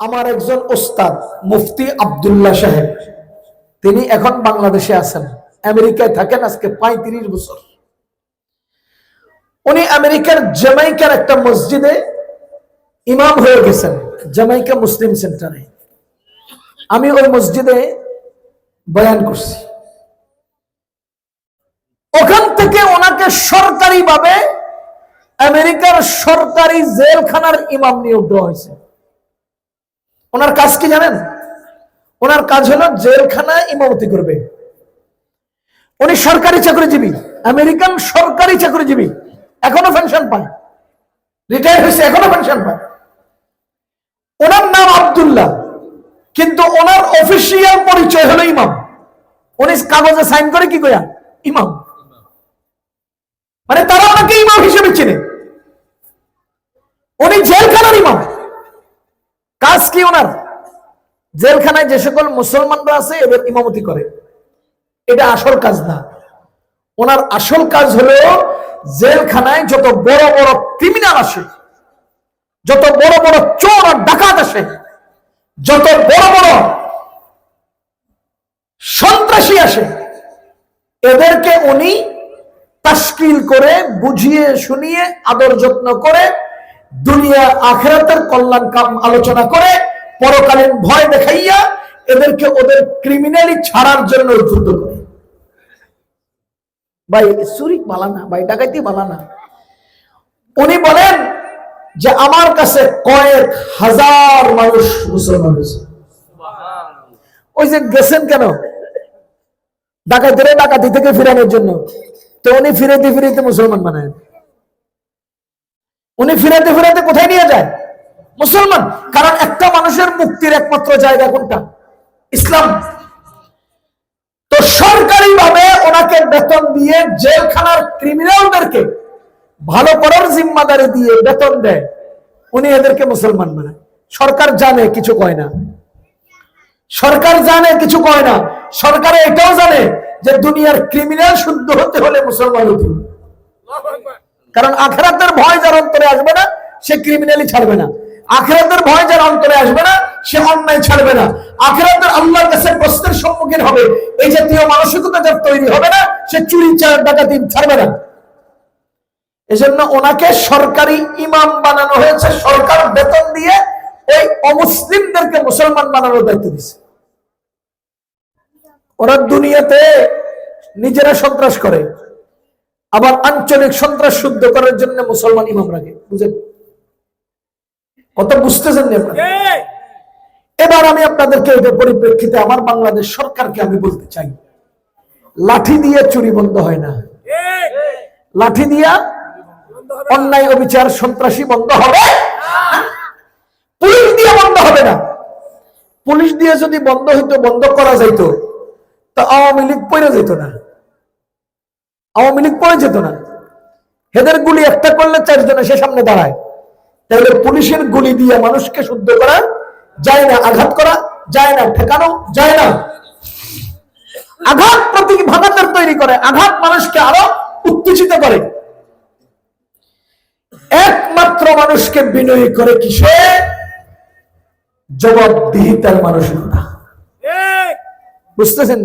আমার একজন ওস্তাদ, মুফতি আব্দুল্লাহ সাহেব। তিনি এখন বাংলাদেশে আছেন। আমেরিকায় থাকেন আজকে পঁয়ত্রিশ বছর। উনি আমেরিকার জামাইকার একটা মসজিদে ইমাম হয়ে গেছেন জামাইকা মুসলিম সেন্টারে। আমি ওই মসজিদে বয়ান করছি। ওখান থেকে ওনাকে সরকারিভাবে আমেরিকার সরকারি জেলখানার ইমাম নিয়োগ দেওয়া হয়েছে। ওনার কাজ কি জানেন? ওনার কাজ হলো জেলখানায় ইমামতি করবে। উনি সরকারি চাকরিজীবী, আমেরিকান সরকারি চাকরিজীবী, এখনও পেনশন পায়। রিটায়ার হয়েছে, এখনও পেনশন পায়। ওনার নাম আবদুল্লাহ, কিন্তু ওনার অফিসিয়াল পরিচয় হলো ইমাম। উনি কাগজে সাইন করে কি কয়া ইমাম। মানে তারা ওনাকে ইমাম হিসেবে চেনে। উনি জেলখানার ইমাম। কাজ কি ওনার? জেলখানায় যে সকল মুসলমানরা আছে, এদের ইমামতি করে। এটা আসল কাজ না। ওনার আসল কাজ হলো জেলখানায় যত বড় বড় ক্রিমিনাল আসে, যত বড় বড় চোর আর ডাকাত আসে, যত বড় বড় সন্ত্রাসী আসে, এদেরকে উনি তাস্কিল করে, বুঝিয়ে, শুনিয়ে, আদর যত্ন করে দুনিয়া আখেরাতের কল্যাণ কাম আলোচনা করে, পরকালীন ভয় দেখাইয়া এদেরকে ওদের ক্রিমিনালি ছাড়ার জন্য উদ্বুদ্ধ করে। ভাই চুরি বালানা ভাই ডাকাইতি বালানা উনি বলেন যে আমার কাছে কয়েক হাজার মানুষ মুসলমান হয়েছে ওই যে গেছেন কেন? ডাকাতিরে ডাকাতি থেকে ফিরানোর জন্য। তো উনি ফিরেতে ফিরেতে মুসলমান বানায়। উনি ফিরাতে ফিরাতে কোথায় নিয়ে যায়? মুসলমান। কারণ একটা মানুষের মুক্তির একমাত্র জায়গা কোনটা? ইসলাম। তো সরকারি ভাবে ওনাকে বেতন দিয়ে জেলখানার ক্রিমিনালদেরকে ভালো করার জিম্মাদারি দিয়ে বেতন দেয়। উনি এদেরকে মুসলমান বানায় সরকার জানে, কিছু কয় না। সরকার জানে, কিছু কয় না। সরকার এটাও জানে যে দুনিয়ার ক্রিমিনাল শুদ্ধ হতে হলে মুসলমান হতে। কারণ আখেরাতের ভয় যার অন্তরে আসবে না, সে ক্রিমিনালি ছাড়বে না। আখেরাতের ভয় যার অন্তরে আসবে না, সে অন্যায় ছাড়বে না। আখেরাতের আল্লাহর কাছে প্রশ্নের সম্মুখীন হবে, এই জাতীয় মানসিকতা যার তৈরি হবে না, সে চুরি, চার ডাকাতি ছাড়বে না। এজন্য ওনাকে সরকারি ইমাম বানানো হয়েছে, সরকার বেতন দিয়ে ওই অমুসলিমদেরকে মুসলমান বানানোর দায়িত্ব দিছে ওরা দুনিয়াতে নিজেরা সন্ত্রাস করে। আবার আঞ্চলিক সন্ত্রাস শুদ্ধ করার জন্য মুসলমান ইমাম রাখে বুঝেন? কত বুঝতেছেন এবার আমি আপনাদেরকে এটার পরিপ্রেক্ষিতে আমার বাংলাদেশ সরকারকে আমি বলতে চাই। লাঠি দিয়ে চুরি বন্ধ হয় না। লাঠি দিয়া অন্যায় অবিচার সন্ত্রাসী বন্ধ হবে পুলিশ দিয়ে বন্ধ হবে না। পুলিশ দিয়ে যদি বন্ধ হইতো বন্ধ করা যাইতো তো আওয়ামী লীগ পড়ে যেত না। আওয়ামী লীগ পড়ে যেত না। হেদের গুলি একটা করলে চারজনে সে সামনে দাঁড়ায়। তাহলে পুলিশের গুলি দিয়ে মানুষকে শুদ্ধ করা যায় না আঘাত করা যায় না ঠেকানো যায় না। আঘাত প্রতি ভাগাতের তৈরি করে আঘাত মানুষকে আরও উত্তেজিত করে। একমাত্র মানুষকে বিনয়ী করে কিসে? জবাবদিহিতার মানসিকতা। বুঝতেছেন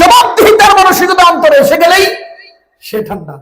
জবাবদিহিতার মানসিকতা অন্তরে এসে গেলেই সে ঠান্ডা।